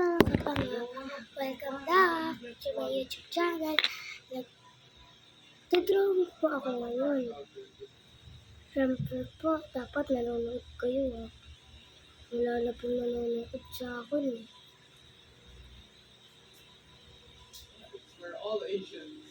mga kapanga, welcome back to my YouTube channel. Nag-drawing po ako ngayon. Siyempre po, dapat nanonood kayo ha. Wala na po nanonood sa akin eh. We're all Asians.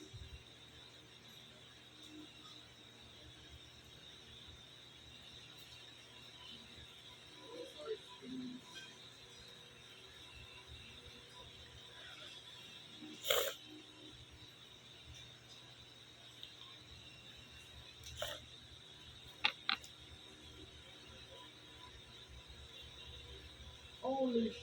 Holy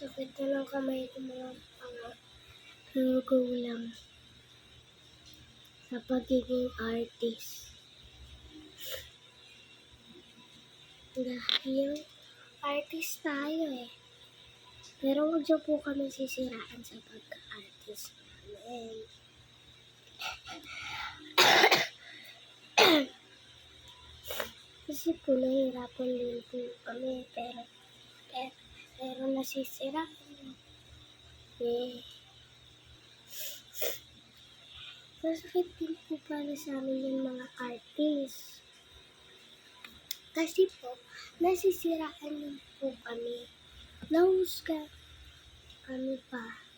Sakit na ng kamay ko mga kapanga. Pero go lang. Sa pagiging artist. Dahil artist tayo eh. Pero huwag niyo po kami sisiraan sa pagka-artist namin. Kasi po nahihirapan din po kami pero pero, nasisiraan. Eh. Masakit din po para sa amin yung mga artist. Kasi po, nasisiraan din po kami. Nahusga kami pa.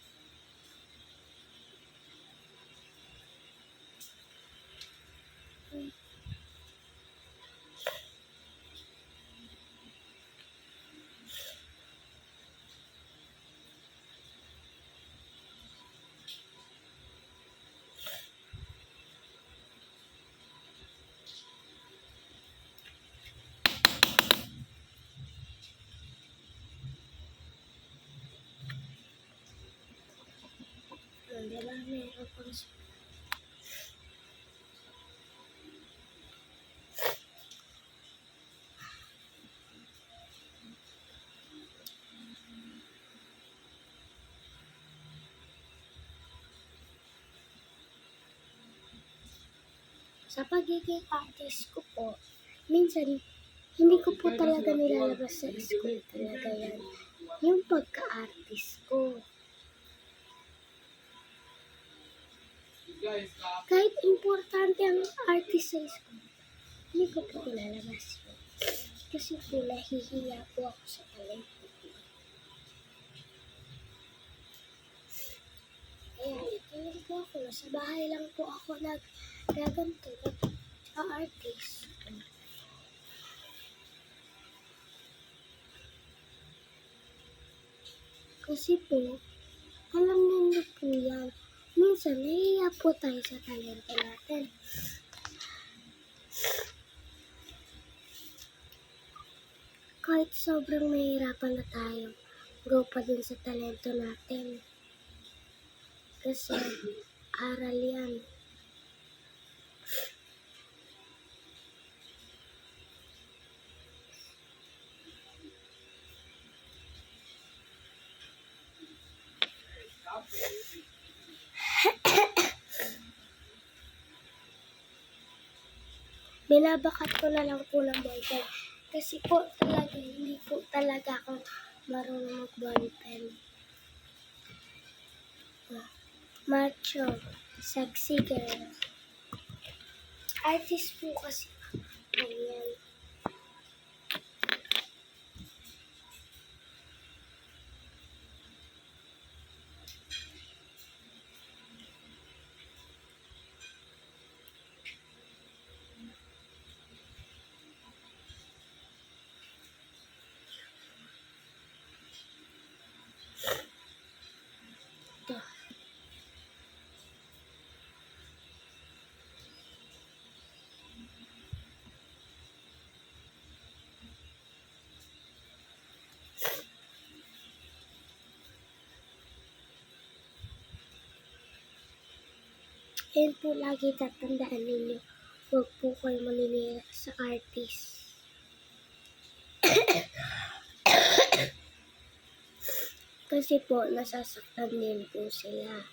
Sa pagiging artist ko po, minsan, hindi ko po talaga nilalabas sa school talaga yan. Yung pagka-artist ko. Kahit importante ang artist sa school, hindi ko po ilalabas yun. Kasi po nahihiya po ako sa talento ito lang po ako. Sa bahay lang po ako nag-gaganto, nag-artist. Kasi po, alam niyo. Minsan, nahihiya po tayo sa talento natin. Kahit sobrang mahirapan na tayo, go pa din sa talento natin. Kasi, aral yan. Binabakat ko na lang po ng boyfriend. Kasi po talaga, hindi po talaga ako marunong mag-ballpen. Macho, girl. Artist po kasi. Ayan. Yan po lagi tatandaan ninyo. Huwag po kayo maninira sa artist. Kasi po, nasasaktan din po sila.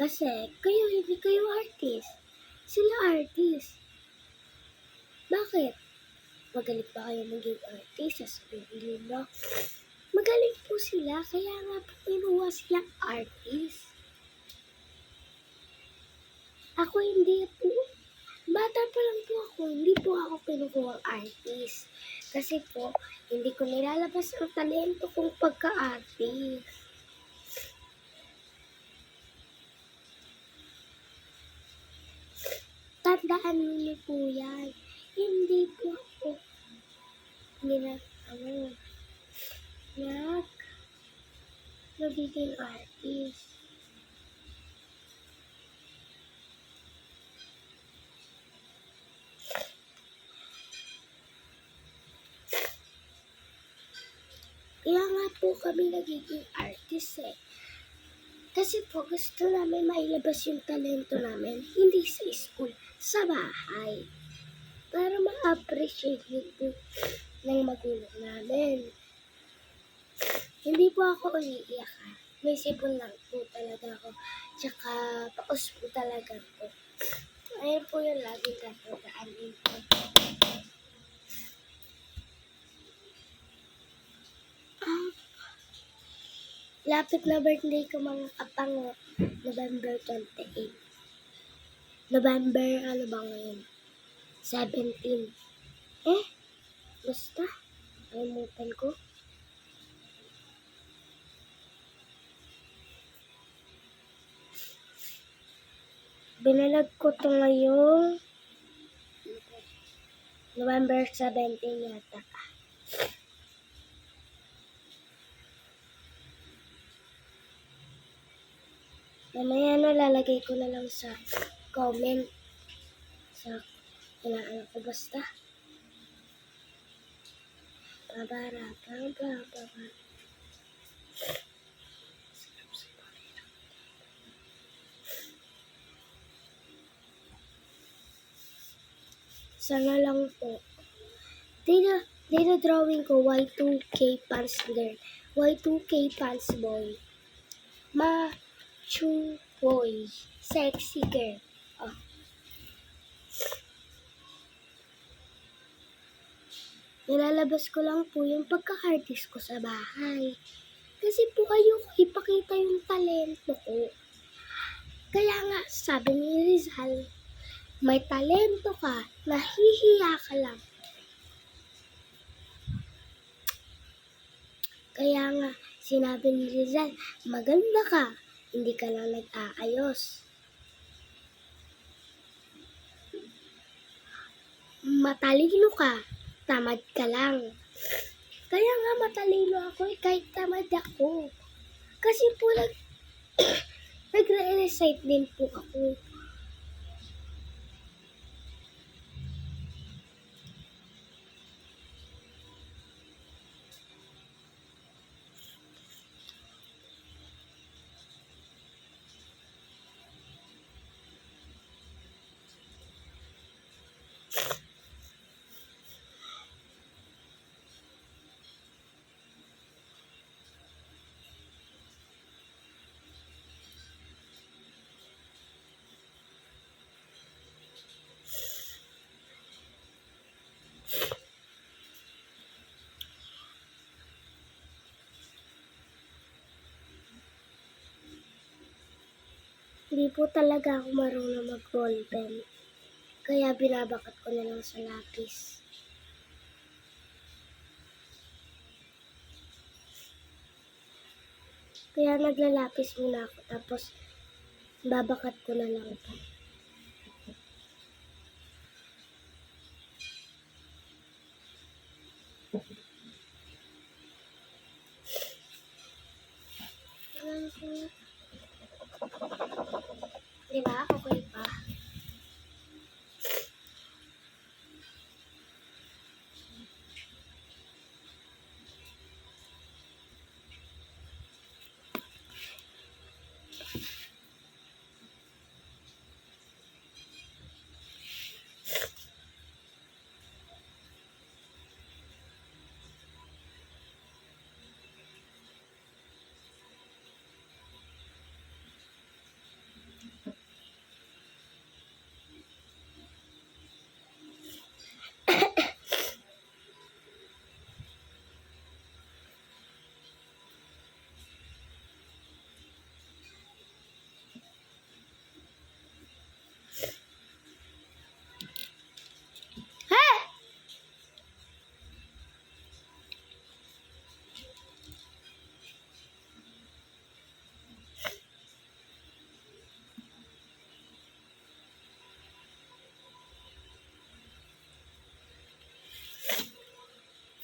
Kasi, kayo, hindi kayo artist. Sila artist. Bakit? Magaling pa kayo maging artist, sasabihin nyo. Magaling po sila, kaya nga po pinuha silang artist. Ako hindi po. Bata pa lang po ako, hindi pinukuha artist. Kasi po, hindi ko nilalabas ang talento kong pagka-artist. Tandaan niyo po yan. Hindi po ako nila, ano, nag, artist. Kaya nga po kami nagiging artist eh. Kasi po gusto namin mailabas yung talento namin, hindi sa school, sa bahay. Para ma-appreciate po ng magulang namin. Hindi po ako umiiyak ha. May sipon lang po talaga ako. Tsaka paus po talaga po. Ayun po yung laging tatandaan ko. Lapit na birthday ko mga kapango. November 28. November, ano ba ngayon? 17. Eh, basta. Alimutan ko. Binalag ko to ngayong November 17 yata. Mamaya na lalagay ko na lang sa comment. Sa inaano ko basta. Babara, babara, babara. Sana lang po. Dito, dito drawing ko Y2K pants girl. Y2K pants boy. Ma Chu boy. Sexy girl. Oh. Nilalabas ko lang po yung pagka-artist ko sa bahay. Kasi po ayoko ipakita yung talento ko. Kaya nga, sabi ni Rizal, may talento ka, nahihiya ka lang. Kaya nga, sinabi ni Rizal, maganda ka, hindi ka lang nag-aayos. Matalino ka, tamad ka lang. Kaya nga matalino ako eh, kahit tamad ako. Kasi po nag, nagre-recite din po ako. Hindi po talaga ako marunong mag-ballpen. Kaya binabakat ko na lang sa lapis. Kaya naglalapis muna ako tapos babakat ko na lang ito.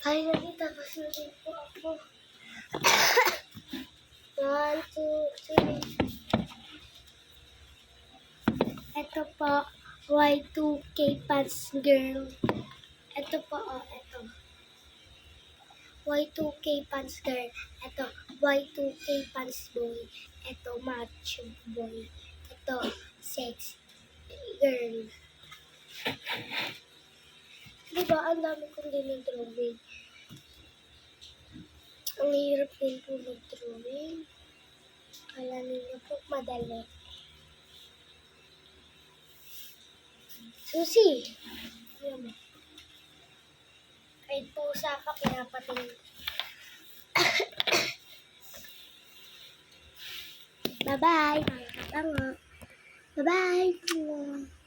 Finally, tapos na rin po ako. One, two, three. Ito po, Y2K Pants Girl. Ito po, oh, ito. Y2K Pants Girl. Ito, Y2K Pants Boy. Ito, Macho Boy. Ito, Sex Girl. Diba, ang dami kong dinodrawing. Ang hirap din po mag-drawing. Kala ninyo po madali. Susi! Ayan mo. Kahit pusa ka, pinapatingin. Bye-bye, mga katango. Bye-bye.